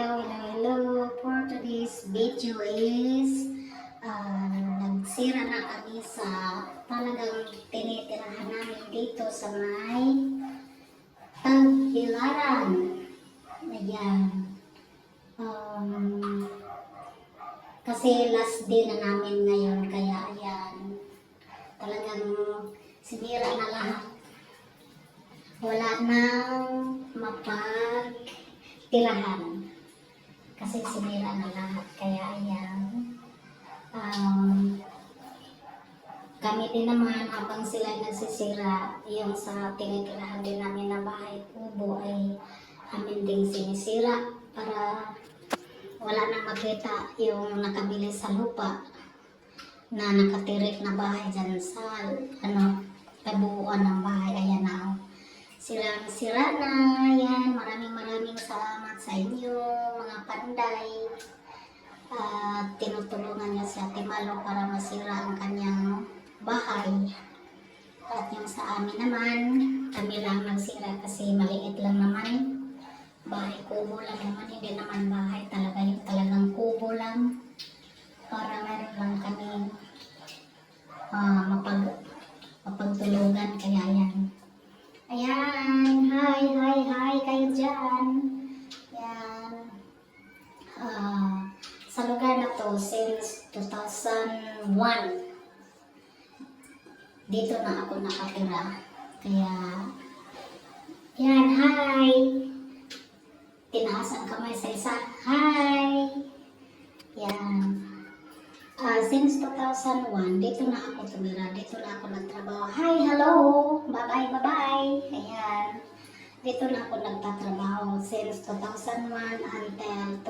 hello, hello. For today's video is uh, nagsira na kami sa talagang tinitirahan namin dito sa may Tagbilaran. Ayan. Um, kasi last day na namin ngayon, kaya ayan. Talagang sinira na lahat. Wala nang mapagtirahan. Kasi sinira na lahat. Kaya ayan. Um, kami din naman habang sila nagsisira, yung sa tinitirahan din namin na bahay kubo ay amin ding sinisira para wala nang makita yung nakabili sa lupa na nakatirik na bahay dyan sa ano, kabuuan ng bahay. Ayan na. Oh. Sila sira na. Yan. Maraming maraming salamat sa inyo mga panday. At tinutulungan niya si Ate Malo para masira ang kanyang bahay. At yung sa amin naman, kami lang nagsira kasi maliit lang naman. Bahay kubo lang naman, hindi naman bahay talaga yung talagang kubo lang. Para meron lang kami ah, mapag, mapagtulugan. Kaya yan. Ayan, hi, hi, hi kayo dyan. Yan. Ah, sa lugar na to since 2001 dito na ako nakatira. Kaya, yan, hi! Tinaas ang kamay sa isa. Hi! Yan. Ah, since 2001, dito na ako tumira. Dito na ako nagtrabaho. Hi, hello! Bye-bye, bye-bye! Ayan. Dito na ako nagtatrabaho since 2001 until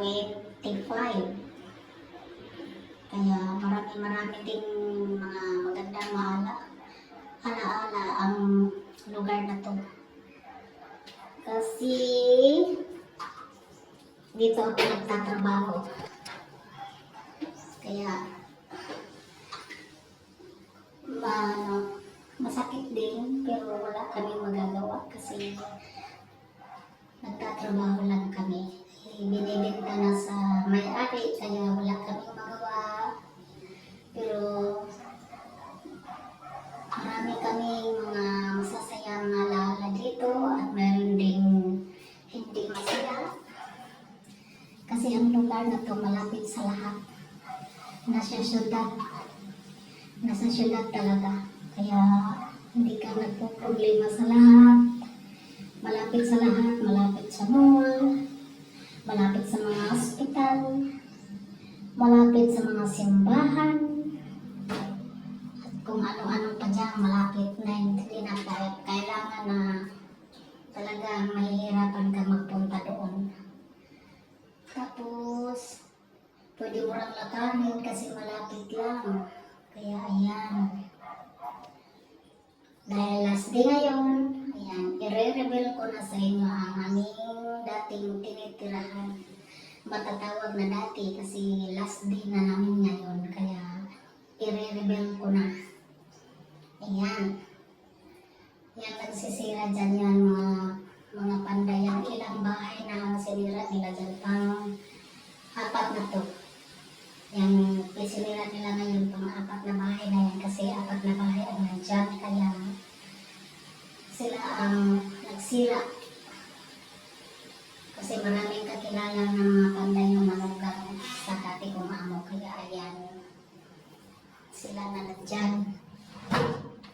2025. Marami marami ding mga magandang maala alaala ang lugar na to. Kasi dito ako nagtatrabaho. Kaya ma, ano, masakit din pero wala kami magagawa kasi nagtatrabaho lang kami. Binibenta na sa may-ari kaya wala kami. Pero marami kami mga masasayang alaala dito at meron ding hindi masaya. Kasi ang lugar na to malapit sa lahat. Nasa syudad. Nasa syudad talaga. Kaya hindi ka nagpo-problema sa lahat. Malapit sa lahat. Malapit sa mall. Malapit sa mga hospital. Malapit sa mga simbahan. Lakarin kasi malapit lang. Kaya ayan. Dahil last day ngayon, ayan, i-reveal ko na sa inyo ang aming dating tinitirahan. Matatawag na dati kasi last day na namin ngayon. Kaya i-reveal ko na. Ayan. Yan, nagsisira dyan yan mga mga pandayan. Ilang bahay na ang sinira nila dyan. Pang apat na to. Yung sinira nila ngayon pang apat na bahay na yan kasi apat na bahay ang nandyan. Kaya sila ang nagsira. Kasi maraming kakilala ng mga panday yung manugang sa dati kong amo. Kaya ayan, sila na nandyan.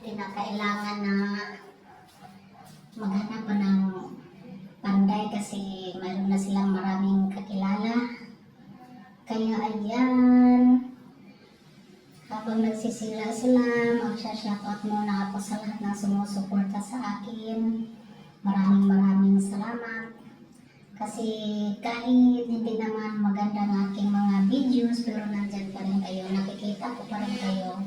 Hindi na kailangan na maghanap ng panday kasi mayroon na silang maraming kakilala. Kaya ayan, habang nagsisila sila, magsha-shoutout muna ako sa lahat ng sumusuporta sa akin. Maraming maraming salamat. Kasi kahit hindi naman maganda ang aking mga videos, pero nandyan pa rin kayo, nakikita ko pa rin kayo.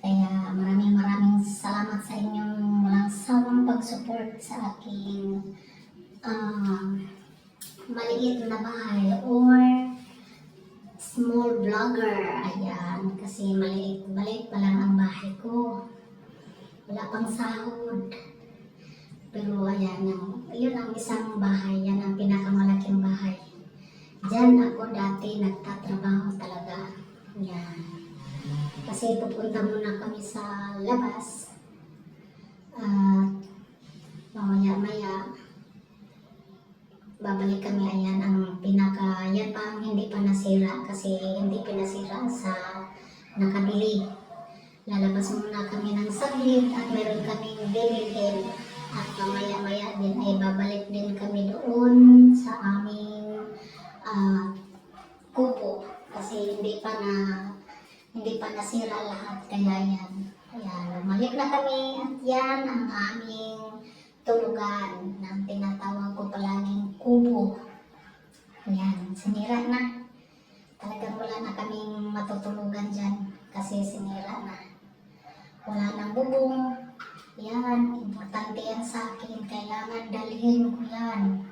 Kaya maraming maraming salamat sa inyong walang sawang pag-support sa aking ah, maliit na bahay or small vlogger. Ayan, kasi maliit, maliit pa lang ang bahay ko. Wala pang sahod. Pero ayan, yung, yun ang isang bahay, yan ang pinakamalaking bahay. Diyan ako dati nagtatrabaho talaga. Yan. Kasi pupunta muna kami sa labas. At mamaya-maya, babalik kami. Ayan ang pinaka, yan pa ang hindi pa nasira kasi hindi pinasira sa nakabili. Lalabas muna kami ng saglit at meron kaming bibilhin. At mamaya-maya din ay babalik din kami doon sa aming ah, kubo. Kasi hindi pa na hindi pa nasira lahat. Kaya yan. Kaya bumalik na kami at yan ang aming tulugan na tinatawag ko palaging kubo. Yan, sinira na. Talagang wala na kaming matutulugan dyan kasi sinira na. Wala nang bubong. Yan, importante yan sa akin. Kailangan dalhin ko yan.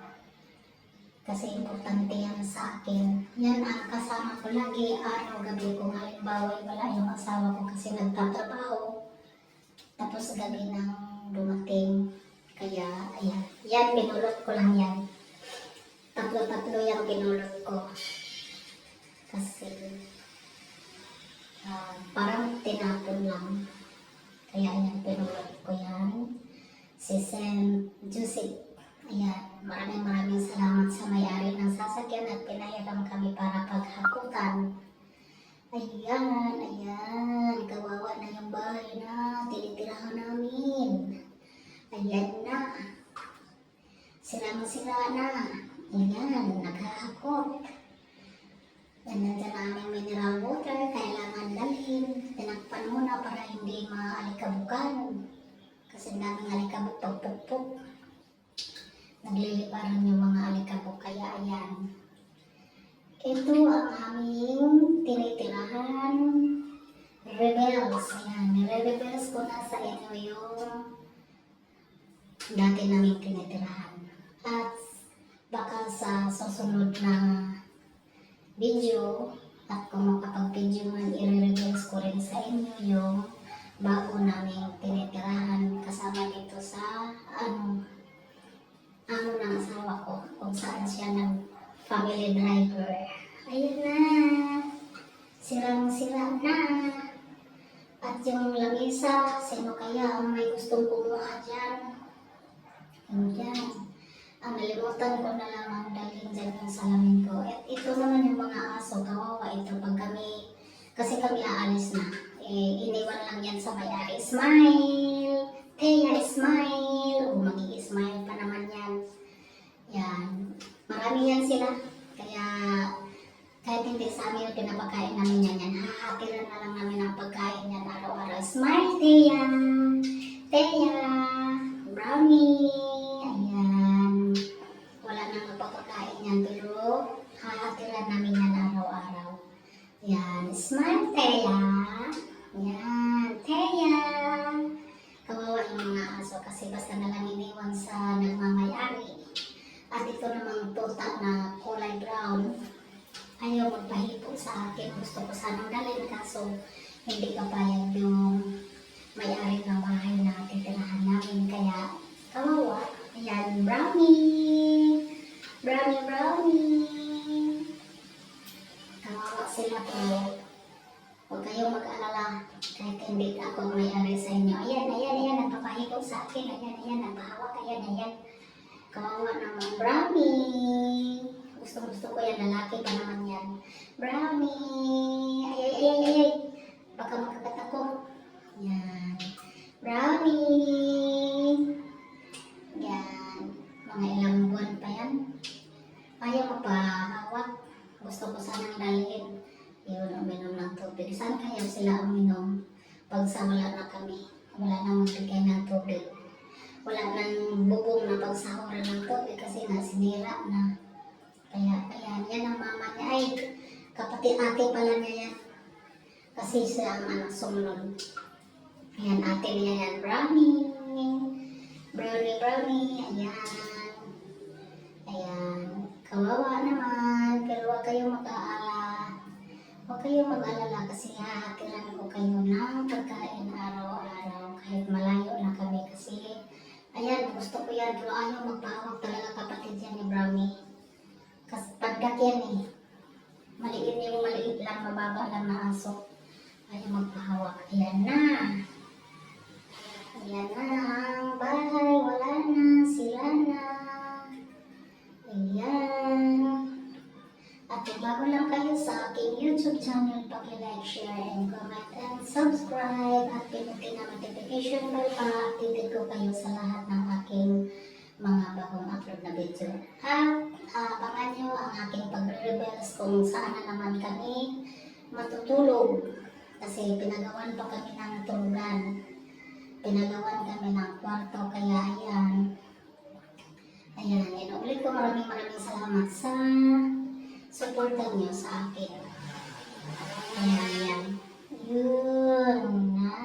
Kasi importante yan sa akin. Yan ang kasama ko lagi araw-gabi kung halimbawa wala yung asawa ko kasi nagtatrabaho. Tapos gabi nang dumating. Kaya, ayan. Yan, pinulot ko lang yan. Tatlo-tatlo yung pinulot ko. Kasi, ah, parang tinapon lang. Kaya yan, pinulot ko yan. Si Sen Joseph. Ayan, maraming maraming salamat sa may-ari ng sasakyan at pinahiram kami para paghakutan. Ayan, ayan, kawawa na yung bahay na tinitirahan namin. Ayan na. Sirang-sira na. Ayan, naghahakot. Yan nandiyan aming mineral water, kailangan dalhin. Tinakpan muna para hindi maalikabukan. Kasi ang daming alikabok pagpukpok. Nagliliparan yung mga alikabok, kaya ayan. Ito ang aming tinitirahan. Rebels. Ayan, nire-rebels ko na sa inyo yung dati namin tinitirahan. At baka sa susunod na video at kung makapag-video man, i-reviews ko rin sa inyo yung bago namin tinitirahan kasama dito sa ano amo ng asawa ko kung saan siya ng family driver. Ayun na. Sirang-sira na. At yung lamisa, sino kaya ang may gustong kumuha dyan? Yung dyan. Ang nalimutan ko na lang ang dalhin dyan yung salamin ko. At ito naman yung mga aso, kawawa ito pag kami, kasi kami aalis na. Eh, iniwan lang yan sa may-ari. Smile! Teya, smile! O, mag-i-smile pa naman yan. Yan. Marami yan sila. Kaya, kahit hindi sa amin yung pinapakain namin yan, yan. Hahatiran na lang namin ang pagkain yan araw-araw. Smile, Teya! Sa akin. Ayan, ayan, nagpahawak. Ayan, ayan. Kawawa naman, brownie! Gusto gusto ko yan, lalaki pa naman yan. Brownie! Ay, ay, ay, ay, ay. Baka makagat ako. Yan. Brownie! Yan. Mga ilang buwan pa yan. Ayaw ko pa hawak. Gusto ko sanang dalhin. Yun, uminom ng tubig. Saan kaya sila uminom? Pag sa na kami. Wala nang magbigay ng tubig. Wala nang bubong na pagsahuran ng tubig kasi nga sinira na. Kaya, kaya yan ang mama niya. Ay, kapatid ate pala niya yan. Kasi siya ang anak sumunod. Ayan, ate niya yan. Brownie. Brownie, brownie. Ayan. Ayan. Kawawa naman. Pero huwag kayong mag-aala. Huwag kayong mag-alala kasi hahatiran ko kayo ng pagkain araw-araw. Kahit malayo na kami kasi Ayan, gusto ko yan, pero ayaw magpahawak talaga kapatid yan ni Brownie. Kasi pagkat yan eh. Maliit yung maliit lang, mababa lang na aso. Ayaw magpahawak. Ayan na. Ayan na ang bahay. Wala na. Sira na. Ayan. At kung bago lang kayo sa aking YouTube channel, paki-like, share, and comment, and subscribe. At pinutin na notification bell para updated ko kayo sa lahat ng aking mga bagong upload na video. At abangan nyo ang aking pagre-rebels kung saan na naman kami matutulog. Kasi pinagawan pa kami ng tulugan. Pinagawan kami ng kwarto, kaya ayan. Ayan, inuulit ko maraming maraming salamat sa supportan niyo sa akin. Ayan, ayan. Yun na.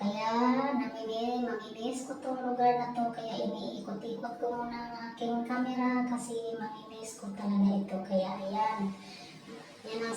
Kaya namini, maminis ko tong lugar na to. Kaya iniikot-ikot ko muna ang aking camera kasi maminis ko talaga ito. Kaya ayan. Yan ang